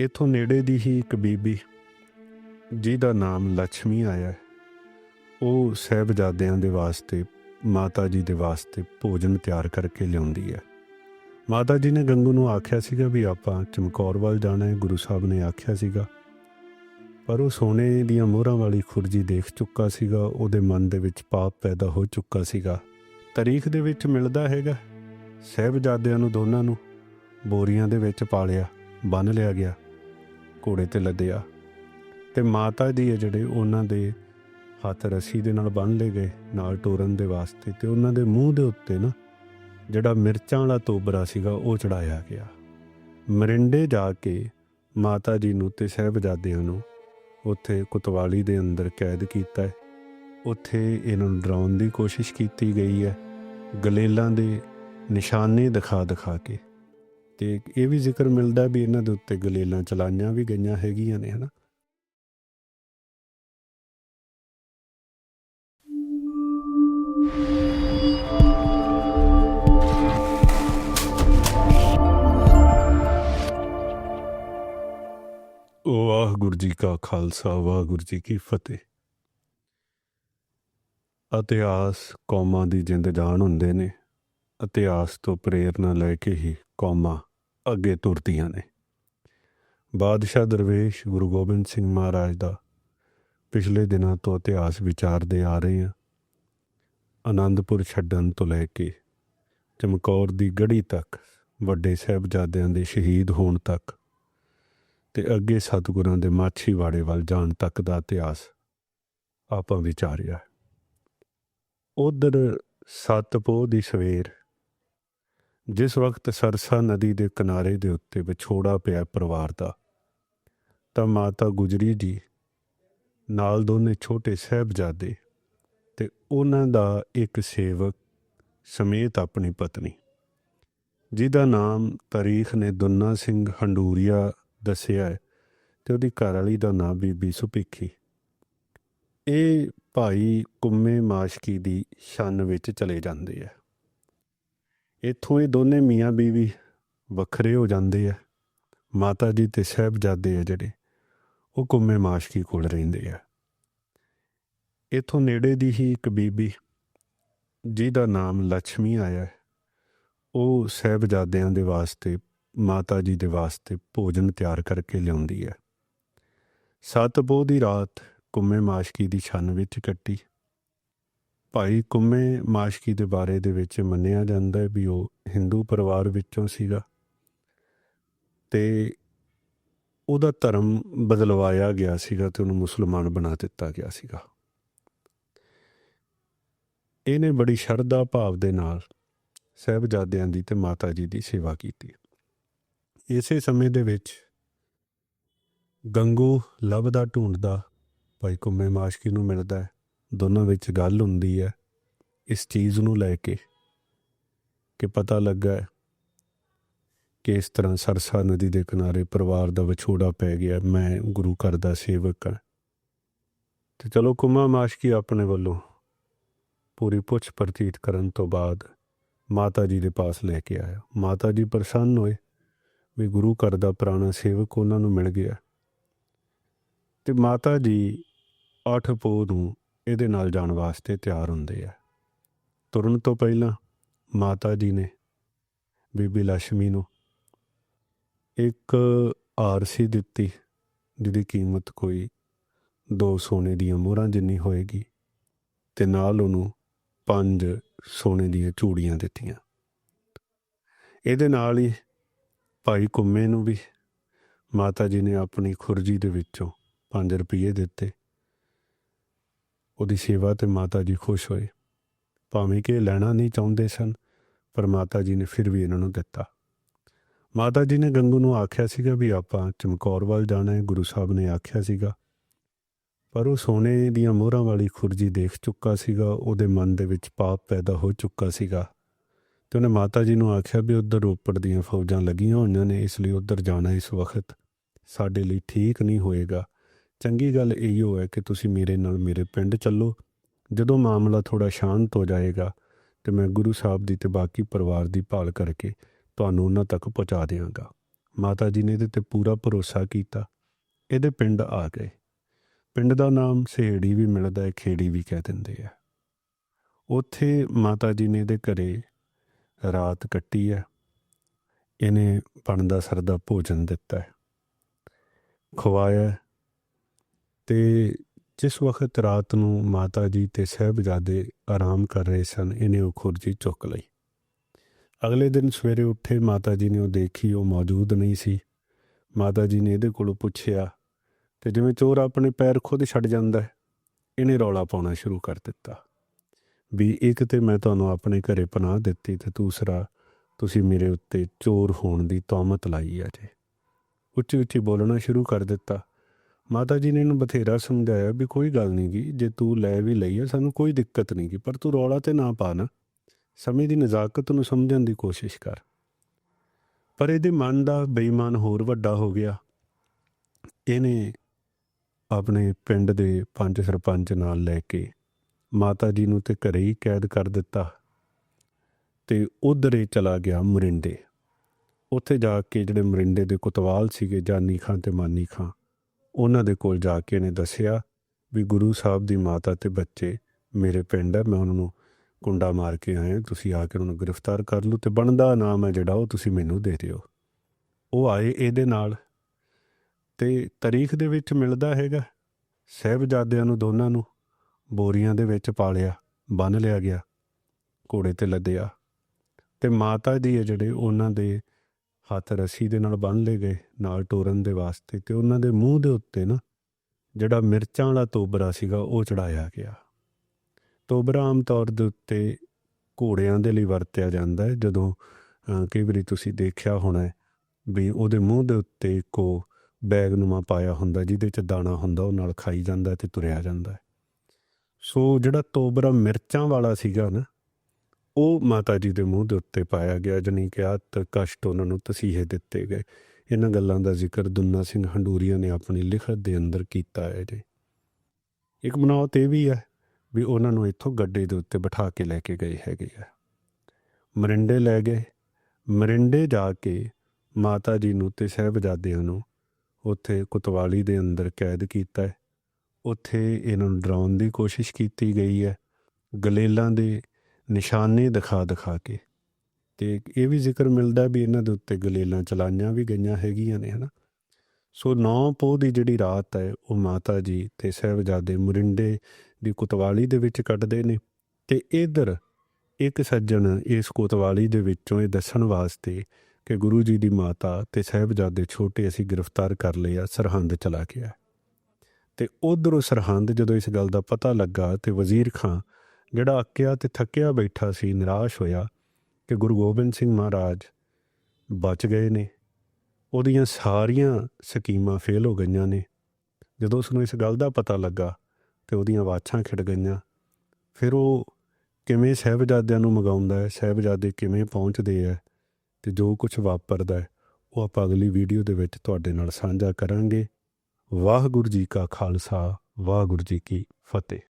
ਇਥੋਂ ਨੇੜੇ ਦੀ ਹੀ ਇੱਕ ਬੀਬੀ, ਜਿਹਦਾ ਨਾਮ ਲక్ష్ਮੀ ਆਇਆ ਉਹ ਸਹਿਬਜ਼ਾਦਿਆਂ ਦੇ ਵਾਸਤੇ, ਮਾਤਾ ਜੀ ਦੇ ਵਾਸਤੇ ਭੋਜਨ ਤਿਆਰ ਕਰਕੇ ਲਿਆਉਂਦੀ ਹੈ। ਮਾਤਾ ਜੀ ਨੇ ਗੰਗੂ ਨੂੰ ਆਖਿਆ ਸੀਗਾ ਵੀ ਆਪਾਂ ਚਮਕੌਰ ਵੱਲ ਜਾਣਾ ਹੈ, ਗੁਰੂ ਸਾਹਿਬ ਨੇ ਆਖਿਆ ਸੀਗਾ। ਪਰ ਉਹ ਸੋਨੇ ਦੀਆਂ ਮੋਹਰਾਂ ਵਾਲੀ ਖੁਰਜੀ ਦੇਖ ਚੁੱਕਾ ਸੀਗਾ, ਉਹਦੇ ਮਨ ਦੇ ਵਿੱਚ ਪਾਪ ਪੈਦਾ ਹੋ ਚੁੱਕਾ ਸੀਗਾ। ਤਾਰੀਖ ਦੇ ਵਿੱਚ ਮਿਲਦਾ ਹੈਗਾ। ਸਹਿਬਜ਼ਾਦਿਆਂ ਨੂੰ ਦੋਨਾਂ ਨੂੰ ਬੋਰੀਆਂ ਦੇ ਵਿੱਚ ਪਾਲਿਆ ਬੰਨ ਲਿਆ ਗਿਆ। ਘੋੜੇ ਤੇ ਲੱਦਿਆ। ਤੇ ਮਾਤਾ ਜੀ ਹੈ ਜਿਹੜੇ ਉਹਨਾਂ ਦੇ ਹੱਥ ਰੱਸੀ ਦੇ ਨਾਲ ਬੰਨ ਲਏ ਗਏ, ਨਾਲ ਟੋਰਨ ਦੇ ਵਾਸਤੇ, ਤੇ ਉਹਨਾਂ ਦੇ ਮੂੰਹ ਦੇ ਉੱਤੇ ਨਾ ਜਿਹੜਾ ਮਿਰਚਾਂ ਵਾਲਾ ਤੋਬਰਾ ਸੀਗਾ, ਉਹ ਚੜਾਇਆ ਗਿਆ। ਮਰਿੰਡੇ ਜਾ ਕੇ ਮਾਤਾ ਜੀ ਨੂੰ ਤੇ ਸਹਿਬਜ਼ਾਦਿਆਂ ਨੂੰ ਉੱਥੇ ਕੁਤਵਾਲੀ ਦੇ ਅੰਦਰ ਕੈਦ ਕੀਤਾ ਹੈ। ਉੱਥੇ ਇਹਨਾਂ ਨੂੰ ਡਰਾਉਣ ਦੀ ਕੋਸ਼ਿਸ਼ ਕੀਤੀ ਗਈ ਹੈ। ਗਲੇਲਾਂ ਦੇ ਨਿਸ਼ਾਨੇ ਦਿਖਾ ਦਿਖਾ ਕੇ ਤੇ ਇਹ ਵੀ ਜ਼ਿਕਰ ਮਿਲਦਾ ਵੀ ਇਹਨਾਂ ਦੇ ਉੱਤੇ ਗਲੇਲਾਂ ਚਲਾਈਆਂ ਵੀ ਗਈਆਂ ਹੈਗੀਆਂ ਨੇ, ਹਨਾ? ਵਾਹਿਗੁਰੂ ਜੀ ਕਾ ਖਾਲਸਾ, ਵਾਹਿਗੁਰੂ ਜੀ ਕੀ ਫਤਿਹ। ਇਤਿਹਾਸ ਕੌਮਾਂ ਦੀ ਜਿੰਦ ਜਾਨ ਹੁੰਦੇ ਨੇ, ਇਤਿਹਾਸ ਤੋਂ ਪ੍ਰੇਰਨਾ ਲੈ ਕੇ ਹੀ ਕੌਮਾਂ ਅੱਗੇ ਤੁਰਦੀਆਂ ਨੇ। ਬਾਦਸ਼ਾਹ ਦਰਵੇਸ਼ ਗੁਰੂ ਗੋਬਿੰਦ ਸਿੰਘ ਮਹਾਰਾਜ ਦਾ ਪਿਛਲੇ ਦਿਨਾਂ ਤੋਂ ਇਤਿਹਾਸ ਵਿਚਾਰਦੇ ਆ ਰਹੇ ਹਾਂ। ਆਨੰਦਪੁਰ ਛੱਡਣ ਤੋਂ ਲੈ ਕੇ ਚਮਕੌਰ ਦੀ ਗੜੀ ਤੱਕ, ਵੱਡੇ ਸਾਹਿਬਜ਼ਾਦਿਆਂ ਦੇ ਸ਼ਹੀਦ ਹੋਣ ਤੱਕ ਤੇ ਅੱਗੇ ਸਤਿਗੁਰਾਂ ਦੇ ਮਾਛੀਵਾੜੇ ਵੱਲ ਜਾਣ ਤੱਕ ਦਾ ਇਤਿਹਾਸ ਆਪਾਂ ਵਿਚਾਰਿਆ ਉਧਰ ਸਤਪੋਹ ਦੀ ਸਵੇਰ ਜਿਸ ਵਕਤ ਸਰਸਾ ਨਦੀ ਦੇ ਕਿਨਾਰੇ ਦੇ ਉੱਤੇ ਵਿਛੋੜਾ ਪਿਆ ਪਰਿਵਾਰ ਦਾ, ਤਾਂ ਮਾਤਾ ਗੁਜਰੀ ਜੀ ਨਾਲ ਦੋਨੇ ਛੋਟੇ ਸਹਿਬਜ਼ਾਦੇ ਤੇ ਉਹਨਾਂ ਦਾ ਇੱਕ ਸੇਵਕ ਸਮੇਤ ਆਪਣੀ ਪਤਨੀ, ਜਿਹਦਾ ਨਾਮ ਤਾਰੀਖ ਨੇ ਦੁੰਨਾ ਸਿੰਘ ਹੰਡੂਰੀਆ ਦੱਸਿਆ ਹੈ ਤੇ ਉਹਦੀ ਘਰਵਾਲੀ ਦਾ ਨਾਮ ਬੀਬੀ ਸੁਪਿੱਖੀ ਇਹ ਭਾਈ ਕੁੰਮੇ ਮਾਸ਼ਕੀ ਦੀ ਸ਼ਨ ਵਿੱਚ ਚਲੇ ਜਾਂਦੇ ਆ। ਇੱਥੋਂ ਇਹ ਦੋਨੇ ਮੀਆਂ ਬੀਵੀ ਵੱਖਰੇ ਹੋ ਜਾਂਦੇ ਆ ਮਾਤਾ ਜੀ ਤੇ ਸਾਹਿਬਜ਼ਾਦੇ ਆ ਜਿਹੜੇ, ਉਹ ਕੁੰਮੇ ਮਾਸ਼ਕੀ ਕੋਲ ਰਹਿੰਦੇ ਆ। ਇੱਥੋਂ ਨੇੜੇ ਦੀ ਹੀ ਇੱਕ ਬੀਬੀ, ਜਿਹਦਾ ਨਾਮ ਲక్ష్ਮੀ ਆਇਆ, ਉਹ ਸਾਹਿਬਜ਼ਾਦਿਆਂ ਦੇ ਵਾਸਤੇ ਮਾਤਾ ਜੀ ਦੇ ਵਾਸਤੇ ਭੋਜਨ ਤਿਆਰ ਕਰਕੇ ਲਿਆਉਂਦੀ ਹੈ ਸਤਪੋਹ ਦੀ ਰਾਤ ਕੁੰਮੇ ਮਾਸ਼ਕੀ ਦੀ ਛੰਨ ਵਿੱਚ ਕੱਟੀ। ਭਾਈ ਕੁੰਮੇ ਮਾਸ਼ਕੀ ਦੇ ਬਾਰੇ ਦੇ ਵਿੱਚ ਮੰਨਿਆ ਜਾਂਦਾ ਹੈ ਵੀ ਉਹ ਹਿੰਦੂ ਪਰਿਵਾਰ ਵਿੱਚੋਂ ਸੀਗਾ। ਤੇ ਉਹਦਾ ਧਰਮ ਬਦਲਵਾਇਆ ਗਿਆ ਸੀਗਾ ਤੇ ਉਹਨੂੰ ਮੁਸਲਮਾਨ ਬਣਾ ਦਿੱਤਾ ਗਿਆ ਸੀਗਾ। ਇਹਨੇ ਬੜੀ ਸ਼ਰਧਾ ਭਾਵ ਦੇ ਨਾਲ ਸਹਿਬਜ਼ਾਦਿਆਂ ਦੀ ਤੇ ਮਾਤਾ ਜੀ ਦੀ ਸੇਵਾ ਕੀਤੀ। ਇਸੇ ਸਮੇਂ ਦੇ ਵਿੱਚ ਗੰਗੂ ਲਵ ਦਾ ਢੂੰਡਦਾ ਭਾਈ ਕੁੰਮੇ ਮਾਸ਼ਕੀ ਨੂੰ ਮਿਲਦਾ ਹੈ। ਦੋਨਾਂ ਵਿੱਚ ਗੱਲ ਹੁੰਦੀ ਹੈ ਇਸ ਚੀਜ਼ ਨੂੰ ਲੈ ਕੇ ਕਿ ਪਤਾ ਲੱਗਾ ਹੈ ਕਿ ਇਸ ਤਰ੍ਹਾਂ ਸਰਸਾ ਨਦੀ ਦੇ ਕਿਨਾਰੇ ਪਰਿਵਾਰ ਦਾ ਵਿਛੋੜਾ ਪੈ ਗਿਆ, ਮੈਂ ਗੁਰੂ ਘਰ ਦਾ ਸੇਵਕ ਹਾਂ। ਤੇ ਚਲੋ ਕੁਮਾ ਮਾਸ਼ਕੀ ਆਪਣੇ ਵੱਲੋਂ ਪੂਰੀ ਪੁੱਛ ਪ੍ਰਤੀਤ ਕਰਨ ਤੋਂ ਬਾਅਦ ਮਾਤਾ ਜੀ ਦੇ ਪਾਸ ਲੈ ਕੇ ਆਇਆ। ਮਾਤਾ ਜੀ ਪ੍ਰਸੰਨ ਹੋਏ ਵੀ ਗੁਰੂ ਘਰ ਦਾ ਪੁਰਾਣਾ ਸੇਵਕ ਉਹਨਾਂ ਨੂੰ ਮਿਲ ਗਿਆ। ਤੇ ਮਾਤਾ ਜੀ ਅੱਠ ਪੋਹ ਨੂੰ ਇਹਦੇ ਨਾਲ ਜਾਣ ਵਾਸਤੇ ਤਿਆਰ ਹੁੰਦੇ ਆ। ਤੁਰਨ ਤੋਂ ਪਹਿਲਾਂ ਮਾਤਾ ਜੀ ਨੇ, ਬੀਬੀ ਲక్ష్ਮੀ ਨੂੰ ਇੱਕ ਆਰਸੀ ਦਿੱਤੀ, ਜਿਹਦੀ ਕੀਮਤ ਕੋਈ ਦੋ ਸੋਨੇ ਦੀਆਂ ਮੋਹਰਾਂ ਜਿੰਨੀ ਹੋਏਗੀ ਤੇ ਨਾਲ ਉਹਨੂੰ ਪੰਜ ਸੋਨੇ ਦੀਆਂ ਚੂੜੀਆਂ ਦਿੱਤੀਆਂ। ਇਹਦੇ ਨਾਲ ਹੀ ਭਾਈ ਕੁੰਮੇ ਨੂੰ ਵੀ ਮਾਤਾ ਜੀ ਨੇ ਆਪਣੀ ਖੁਰਜੀ ਦੇ ਵਿੱਚੋਂ 5 ਰੁਪਏ ਦਿੱਤੇ। ਉਹਦੀ ਸੇਵਾ ਤੇ ਮਾਤਾ ਜੀ ਖੁਸ਼ ਹੋਏ। ਭਾਵੇਂ ਕਿ ਇਹ ਲੈਣਾ ਨਹੀਂ ਚਾਹੁੰਦੇ ਸਨ, ਪਰ ਮਾਤਾ ਜੀ ਨੇ ਫਿਰ ਵੀ ਇਹਨਾਂ ਨੂੰ ਦਿੱਤਾ। ਮਾਤਾ ਜੀ ਨੇ ਗੰਗੂ ਨੂੰ ਆਖਿਆ ਸੀਗਾ ਵੀ ਆਪਾਂ ਚਮਕੌਰ ਵੱਲ ਜਾਣਾ ਹੈ, ਗੁਰੂ ਸਾਹਿਬ ਨੇ ਆਖਿਆ ਸੀਗਾ। ਪਰ ਉਹ ਸੋਨੇ ਦੀਆਂ ਮੋਹਰਾਂ ਵਾਲੀ ਖੁਰਜੀ ਦੇਖ ਚੁੱਕਾ ਸੀਗਾ, ਉਹਦੇ ਮਨ ਦੇ ਵਿੱਚ ਪਾਪ ਪੈਦਾ ਹੋ ਚੁੱਕਾ ਸੀਗਾ। ਤੇ ਉਹਨੇ ਮਾਤਾ ਜੀ ਨੂੰ ਆਖਿਆ ਵੀ ਉੱਧਰ ਰੋਪੜ ਦੀਆਂ ਫੌਜਾਂ ਲੱਗੀਆਂ ਹੋਈਆਂ ਨੇ, ਇਸ ਲਈ ਉੱਧਰ ਜਾਣਾ ਇਸ ਵਕਤ ਸਾਡੇ ਲਈ ਠੀਕ ਨਹੀਂ ਹੋਏਗਾ। ਚੰਗੀ ਗੱਲ ਇਹੋ ਹੈ ਕਿ ਤੁਸੀਂ ਮੇਰੇ ਨਾਲ ਮੇਰੇ ਪਿੰਡ ਚੱਲੋ। ਜਦੋਂ ਮਾਮਲਾ ਥੋੜਾ ਸ਼ਾਂਤ ਹੋ ਜਾਏਗਾ, ਤੇ ਮੈਂ ਗੁਰੂ ਸਾਹਿਬ ਦੀ ਤੇ ਬਾਕੀ ਪਰਿਵਾਰ ਦੀ ਭਾਲ ਕਰਕੇ ਤੁਹਾਨੂੰ ਉਹਨਾਂ ਤੱਕ ਪਹੁੰਚਾ ਦਿਆਂਗਾ। ਮਾਤਾ ਜੀ ਨੇ ਇਹਦੇ ਤੇ ਪੂਰਾ ਭਰੋਸਾ ਕੀਤਾ। ਇਹਦੇ ਪਿੰਡ ਆ ਗਏ। ਪਿੰਡ ਦਾ ਨਾਮ ਸਹੇੜੀ ਵੀ ਮਿਲਦਾ ਹੈ, ਖੇੜੀ ਵੀ ਕਹਿ ਦਿੰਦੇ ਆ। ਉੱਥੇ ਮਾਤਾ ਜੀ ਨੇ ਇਹਦੇ ਘਰੇ ਰਾਤ ਕੱਟੀ ਹੈ। ਇਹਨੇ ਬਣਦਾ ਸਰਦਾ ਭੋਜਨ ਦਿੱਤਾ ਹੈ। ਖਵਾਇਆ ਤੇ ਜਿਸ ਵਕਤ ਰਾਤ ਨੂੰ ਮਾਤਾ ਜੀ ਤੇ ਸਹਿਬਜ਼ਾਦੇ ਆਰਾਮ ਕਰ ਰਹੇ ਸਨ, ਇਹਨੇ ਉਹ ਖੁਰਜੀ ਚੁੱਕ ਲਈ। ਅਗਲੇ ਦਿਨ ਸਵੇਰੇ ਉੱਠੇ ਮਾਤਾ ਜੀ ਨੇ ਉਹ ਦੇਖੀ ਉਹ ਮੌਜੂਦ ਨਹੀਂ ਸੀ। ਮਾਤਾ ਜੀ ਨੇ ਇਹਦੇ ਕੋਲੋਂ ਪੁੱਛਿਆ, ਤੇ ਜਿਵੇਂ ਚੋਰ ਆਪਣੇ ਪੈਰ ਖੁਦ ਛੱਡ ਜਾਂਦਾ ਹੈ, ਇਹਨੇ ਰੌਲਾ ਪਾਉਣਾ ਸ਼ੁਰੂ ਕਰ ਦਿੱਤਾ। ਵੀ ਇੱਕ ਤੇ ਮੈਂ ਤੁਹਾਨੂੰ ਆਪਣੇ ਘਰੇ ਪਨਾਹ ਦਿੱਤੀ ਤੇ ਦੂਸਰਾ, ਤੁਸੀਂ ਮੇਰੇ ਉੱਤੇ ਚੋਰ ਹੋਣ ਦੀ ਤੌਮਤ ਲਾਈ ਹੈ ਜੇ। ਉੱਚੀ ਉੱਚੀ ਬੋਲਣਾ ਸ਼ੁਰੂ ਕਰ ਦਿੱਤਾ। ਮਾਤਾ ਜੀ ਨੇ ਇਹਨੂੰ ਬਥੇਰਾ ਸਮਝਾਇਆ ਵੀ ਕੋਈ ਗੱਲ ਨਹੀਂ ਗੀ ਜੇ ਤੂੰ ਲੈ ਵੀ ਲਈ ਹੈ ਸਾਨੂੰ ਕੋਈ ਦਿੱਕਤ ਨਹੀਂ ਗੀ ਪਰ ਤੂੰ ਰੌਲਾ ਤੇ ਨਾ ਪਾ ਨਾ। ਸਮੇਂ ਦੀ ਨਜ਼ਾਕਤ ਨੂੰ ਸਮਝਣ ਦੀ ਕੋਸ਼ਿਸ਼ ਕਰ। ਪਰ ਇਹਦੇ ਮਨ ਦਾ ਬੇਈਮਾਨ ਹੋਰ ਵੱਡਾ ਹੋ ਗਿਆ। ਇਹਨੇ ਆਪਣੇ ਪਿੰਡ ਦੇ ਪੰਜ ਸਰਪੰਚ ਨਾਲ ਲੈ ਕੇ ਮਾਤਾ ਜੀ ਨੂੰ ਤੇ ਘਰੇ ਹੀ ਕੈਦ ਕਰ ਦਿੱਤਾ ਤੇ ਉਧਰ ਹੀ ਚਲਾ ਗਿਆ ਮਰਿੰਡੇ। ਉੱਥੇ ਜਾ ਕੇ ਜਿਹੜੇ ਮਰਿੰਡੇ ਦੇ ਕੁਤਵਾਲ ਸੀਗੇ, ਜਾਨੀ ਖਾਂ ਤੇ ਮਾਨੀ ਖਾਂ ਉਹਨਾਂ ਦੇ ਕੋਲ ਜਾ ਕੇ ਇਹਨੇ ਦੱਸਿਆ ਵੀ ਗੁਰੂ ਸਾਹਿਬ ਦੀ ਮਾਤਾ ਤੇ ਬੱਚੇ ਮੇਰੇ ਪਿੰਡ ਹੈ ਮੈਂ ਉਹਨਾਂ ਨੂੰ ਕੁੰਡਾ ਮਾਰ ਕੇ ਆਇਆ, ਤੁਸੀਂ ਆ ਕੇ ਉਹਨਾਂ ਨੂੰ ਗ੍ਰਿਫਤਾਰ ਕਰ ਲਓ ਤੇ ਬਣਦਾ ਨਾਮ ਹੈ ਜਿਹੜਾ ਉਹ ਤੁਸੀਂ ਮੈਨੂੰ ਦੇ ਦਿਓ। ਉਹ ਆਏ ਇਹਦੇ ਨਾਲ ਤੇ ਤਾਰੀਖ ਦੇ ਵਿੱਚ ਮਿਲਦਾ ਹੈਗਾ, ਸਹਿਬਜ਼ਾਦਿਆਂ ਨੂੰ ਦੋਨਾਂ ਨੂੰ ਬੋਰੀਆਂ ਦੇ ਵਿੱਚ ਪਾਲਿਆ ਬੰਨ ਲਿਆ ਗਿਆ, ਘੋੜੇ ਤੇ ਲੱਦਿਆ ਤੇ ਮਾਤਾ ਜੀ ਹੈ ਜਿਹੜੇ ਉਹਨਾਂ ਦੇ ਹੱਥ ਰੱਸੀ ਦੇ ਨਾਲ ਬੰਨ ਲਏ ਗਏ, ਨਾਲ ਟੋਰਨ ਦੇ ਵਾਸਤੇ ਤੇ ਉਹਨਾਂ ਦੇ ਮੂੰਹ ਦੇ ਉੱਤੇ ਨਾ ਜਿਹੜਾ ਮਿਰਚਾਂ ਵਾਲਾ ਤੋਬਰਾ ਸੀਗਾ ਉਹ ਚੜਾਇਆ ਗਿਆ। ਤੋਬਰਾ ਆਮ ਤੌਰ ਦੇ ਉੱਤੇ ਘੋੜਿਆਂ ਦੇ ਲਈ ਵਰਤਿਆ ਜਾਂਦਾ ਹੈ। ਜਦੋਂ ਕਈ ਵਾਰੀ ਤੁਸੀਂ ਦੇਖਿਆ ਹੋਣਾ ਵੀ ਉਹਦੇ ਮੂੰਹ ਦੇ ਉੱਤੇ ਕੋ ਬੈਗ ਨੂੰਮਾ ਪਾਇਆ ਹੁੰਦਾ ਜਿਹਦੇ ਚ ਦਾਣਾ ਹੁੰਦਾ, ਉਹ ਨਾਲ ਖਾਈ ਜਾਂਦਾ ਤੇ ਤੁਰਿਆ ਜਾਂਦਾ ਸੋ ਜਿਹੜਾ ਤੋਬਰਾ ਮਿਰਚਾਂ ਵਾਲਾ ਸੀਗਾ ਨਾ ਉਹ ਮਾਤਾ ਜੀ ਦੇ ਮੂੰਹ ਦੇ ਉੱਤੇ ਪਾਇਆ ਗਿਆ, ਜਾਣੀ ਕਿ ਆਤ ਕਸ਼ਟ ਉਹਨਾਂ ਨੂੰ ਤਸੀਹੇ ਦਿੱਤੇ ਗਏ। ਇਹਨਾਂ ਗੱਲਾਂ ਦਾ ਜ਼ਿਕਰ ਦੁੰਨਾ ਸਿੰਘ ਹੰਡੂਰੀਆ ਨੇ ਆਪਣੀ ਲਿਖਤ ਦੇ ਅੰਦਰ ਕੀਤਾ ਹੈ ਜੀ। ਇੱਕ ਮਨਾਉਤ ਇਹ ਵੀ ਹੈ ਵੀ ਉਹਨਾਂ ਨੂੰ ਇੱਥੋਂ ਗੱਡੇ ਦੇ ਉੱਤੇ ਬਿਠਾ ਕੇ ਲੈ ਕੇ ਗਏ ਹੈਗੇ ਆ। ਮਰਿੰਡੇ ਲੈ ਗਏ। ਮਰਿੰਡੇ ਜਾ ਕੇ ਮਾਤਾ ਜੀ ਨੂੰ ਤੇ ਸਹਿਬਜ਼ਾਦਿਆਂ ਨੂੰ ਉੱਥੇ ਕੁਤਵਾਲੀ ਦੇ ਅੰਦਰ ਕੈਦ ਕੀਤਾ ਹੈ। ਉੱਥੇ ਇਹਨਾਂ ਨੂੰ ਡਰਾਉਣ ਦੀ ਕੋਸ਼ਿਸ਼ ਕੀਤੀ ਗਈ ਹੈ। ਗਲੇਲਾਂ ਦੇ ਨਿਸ਼ਾਨੇ ਦਿਖਾ ਦਿਖਾ ਕੇ। ਤੇ ਇਹ ਵੀ ਜ਼ਿਕਰ ਮਿਲਦਾ ਵੀ ਇਹਨਾਂ ਦੇ ਉੱਤੇ ਗਲੇਲਾਂ ਚਲਾਈਆਂ ਵੀ ਗਈਆਂ ਹੈਗੀਆਂ ਨੇ, ਹਨਾ। ਸੋ ਨੌ ਪੋਹ ਦੀ ਜਿਹੜੀ ਰਾਤ ਹੈ, ਉਹ ਮਾਤਾ ਜੀ ਤੇ ਸਹਿਬਜ਼ਾਦੇ ਮੁਰਿੰਡੇ ਦੀ ਕੁਤਵਾਲੀ ਦੇ ਵਿੱਚ ਕੱਢਦੇ ਨੇ। ਤੇ ਇਧਰ ਇੱਕ ਸੱਜਣ ਇਸ ਕੋਤਵਾਲੀ ਦੇ ਵਿੱਚੋਂ ਇਹ ਦੱਸਣ ਵਾਸਤੇ ਕਿ ਗੁਰੂ ਜੀ ਦੀ ਮਾਤਾ ਤੇ ਸਹਿਬਜ਼ਾਦੇ ਛੋਟੇ ਅਸੀਂ ਗ੍ਰਿਫਤਾਰ ਕਰ ਲਏ ਆ ਸਰਹੰਦ ਚਲਾ ਗਿਆ ਤੇ ਉਧਰੋਂ ਸਰਹੰਦ ਜਦੋਂ ਇਸ ਗੱਲ ਦਾ ਪਤਾ ਲੱਗਾ ਤੇ ਵਜ਼ੀਰ ਖਾਂ ਜਿਹੜਾ ਅੱਕਿਆ ਤੇ ਥੱਕਿਆ ਬੈਠਾ ਸੀ, ਨਿਰਾਸ਼ ਹੋਇਆ ਕਿ ਗੁਰੂ ਗੋਬਿੰਦ ਸਿੰਘ ਮਹਾਰਾਜ ਬਚ ਗਏ ਨੇ। ਉਹਦੀਆਂ ਸਾਰੀਆਂ ਸਕੀਮਾਂ ਫੇਲ ਹੋ ਗਈਆਂ ਨੇ। ਜਦੋਂ ਉਸ ਨੂੰ ਇਸ ਗੱਲ ਦਾ ਪਤਾ ਲੱਗਾ ਤੇ ਉਹਦੀਆਂ ਵਾਛਾਂ ਖਿੜ ਗਈਆਂ, ਫਿਰ ਉਹ ਕਿਵੇਂ ਸਹਿਬਜ਼ਾਦਿਆਂ ਨੂੰ ਮਗਾਉਂਦਾ ਹੈ, ਸਹਿਬਜ਼ਾਦੇ ਕਿਵੇਂ ਪਹੁੰਚਦੇ ਹੈ ਤੇ ਜੋ ਕੁਝ ਵਾਪਰਦਾ ਹੈ, ਉਹ ਆਪਾਂ ਅਗਲੀ ਵੀਡੀਓ ਦੇ ਵਿੱਚ ਤੁਹਾਡੇ ਨਾਲ ਸਾਂਝਾ ਕਰਾਂਗੇ। ਵਾਹਿਗੁਰੂ ਜੀ ਕਾ ਖਾਲਸਾ, ਵਾਹਿਗੁਰੂ ਜੀ ਕੀ ਫਤਿਹ।